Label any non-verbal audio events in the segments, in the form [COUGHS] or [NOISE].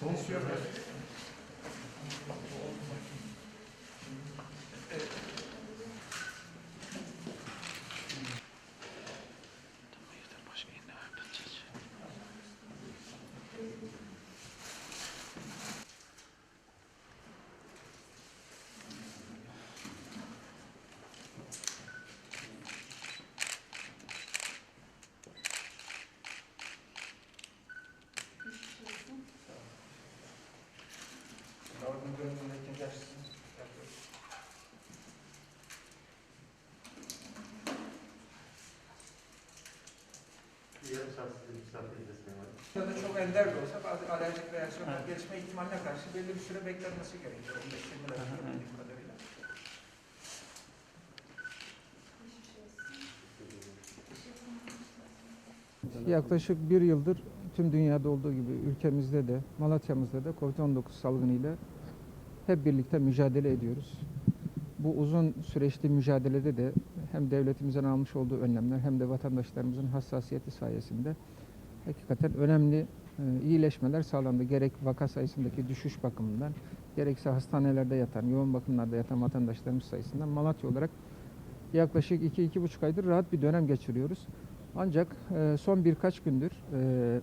Fonksiyon. Evet. Yarım saat. Ya da çok ender de olsa bazı alerjik reaksiyonlar gelişme ihtimaline karşı belli bir süre beklenmesi gerekiyor. 15-20 dakika bildiğim kadarıyla. Yaklaşık bir yıldır tüm dünyada olduğu gibi ülkemizde de Malatya'mızda da COVID-19 salgınıyla hep birlikte mücadele ediyoruz. Bu uzun süreçli mücadelede de hem devletimizin almış olduğu önlemler hem de vatandaşlarımızın hassasiyeti sayesinde hakikaten önemli e, iyileşmeler sağlandı. Gerek vaka sayısındaki düşüş bakımından, gerekse hastanelerde yatan, yoğun bakımlarda yatan vatandaşlarımız sayısından Malatya olarak yaklaşık 2-2,5 aydır rahat bir dönem geçiriyoruz. Ancak e, son birkaç gündür e,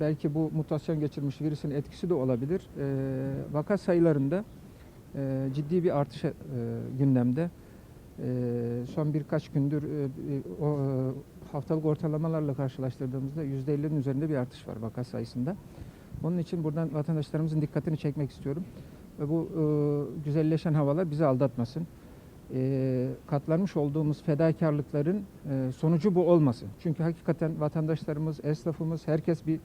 belki bu mutasyon geçirmiş virüsün etkisi de olabilir. Vaka sayılarında e, ciddi bir artış e, gündemde. E, son birkaç gündür e, e, o, e, haftalık ortalamalarla karşılaştırdığımızda %50'nin üzerinde bir artış var vaka sayısında. Onun için buradan vatandaşlarımızın dikkatini çekmek istiyorum. Ve bu e, güzelleşen havalar bizi aldatmasın. E, katlanmış olduğumuz fedakarlıkların e, sonucu bu olmasın. Çünkü hakikaten vatandaşlarımız, esnafımız, herkes bir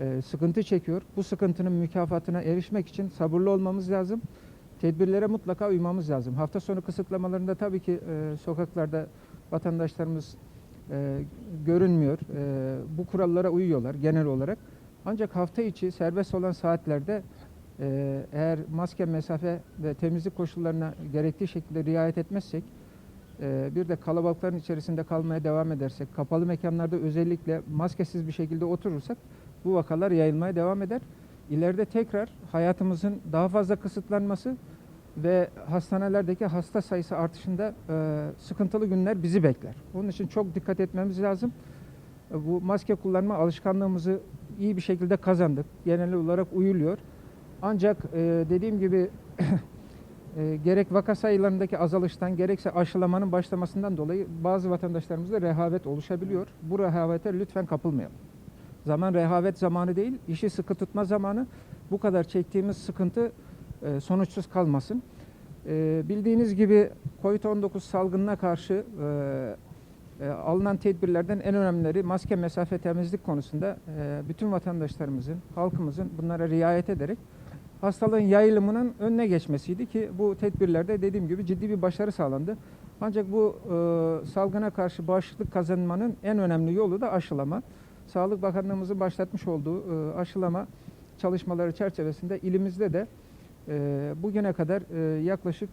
e, sıkıntı çekiyor. Bu sıkıntının mükafatına erişmek için sabırlı olmamız lazım. Tedbirlere mutlaka uymamız lazım. Hafta sonu kısıtlamalarında tabii ki e, sokaklarda vatandaşlarımız e, görünmüyor. E, bu kurallara uyuyorlar genel olarak. Ancak hafta içi serbest olan saatlerde e, eğer maske, mesafe ve temizlik koşullarına gerektiği şekilde riayet etmezsek, e, bir de kalabalıkların içerisinde kalmaya devam edersek, kapalı mekanlarda özellikle maskesiz bir şekilde oturursak bu vakalar yayılmaya devam eder. İleride tekrar hayatımızın daha fazla kısıtlanması ve hastanelerdeki hasta sayısı artışında e, sıkıntılı günler bizi bekler. Onun için çok dikkat etmemiz lazım. E, Bu maske kullanma alışkanlığımızı iyi bir şekilde kazandık. Genel olarak uyuluyor. Ancak e, dediğim gibi [COUGHS] e, gerek vaka sayılarındaki azalıştan gerekse aşılamanın başlamasından dolayı bazı vatandaşlarımızda rehavet oluşabiliyor. Bu rehavete lütfen kapılmayalım. Zaman rehavet zamanı değil, işi sıkı tutma zamanı. Bu kadar çektiğimiz sıkıntı e, sonuçsuz kalmasın. E, bildiğiniz gibi COVID-19 salgınına karşı e, e, alınan tedbirlerden en önemlileri maske, mesafe, temizlik konusunda bütün vatandaşlarımızın, halkımızın bunlara riayet ederek hastalığın yayılımının önüne geçmesiydi ki bu tedbirlerde dediğim gibi ciddi bir başarı sağlandı. Ancak bu salgına karşı bağışıklık kazanmanın en önemli yolu da aşılama. Sağlık Bakanlığımızın başlatmış olduğu aşılama çalışmaları çerçevesinde ilimizde de e, bugüne kadar e, yaklaşık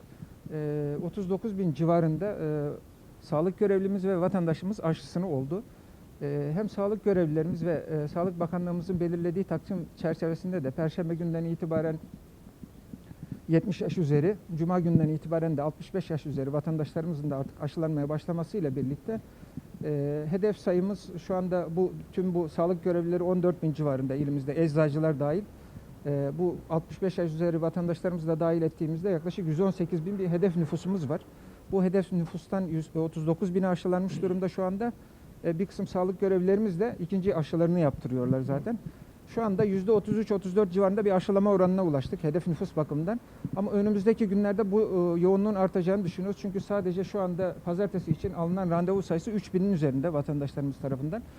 e, 39 bin civarında e, sağlık görevlimiz ve vatandaşımız aşısını oldu. E, hem sağlık görevlilerimiz ve e, Sağlık Bakanlığımızın belirlediği takvim çerçevesinde de Perşembe günden itibaren 70 yaş üzeri, Cuma günden itibaren de 65 yaş üzeri vatandaşlarımızın da artık aşılanmaya başlamasıyla birlikte e, hedef sayımız şu anda bu tüm bu sağlık görevlileri 14 bin civarında ilimizde eczacılar dahil. E, bu 65 yaş üzeri vatandaşlarımızı da dahil ettiğimizde yaklaşık 118 bin bir hedef nüfusumuz var. Bu hedef nüfustan 139 bini aşılanmış durumda şu anda. E, bir kısım sağlık görevlilerimiz de ikinci aşılarını yaptırıyorlar zaten. Şu anda %33-34 civarında bir aşılama oranına ulaştık hedef nüfus bakımından. Ama önümüzdeki günlerde bu e, yoğunluğun artacağını düşünüyoruz. Çünkü sadece şu anda pazartesi için alınan randevu sayısı 3000'in üzerinde vatandaşlarımız tarafından.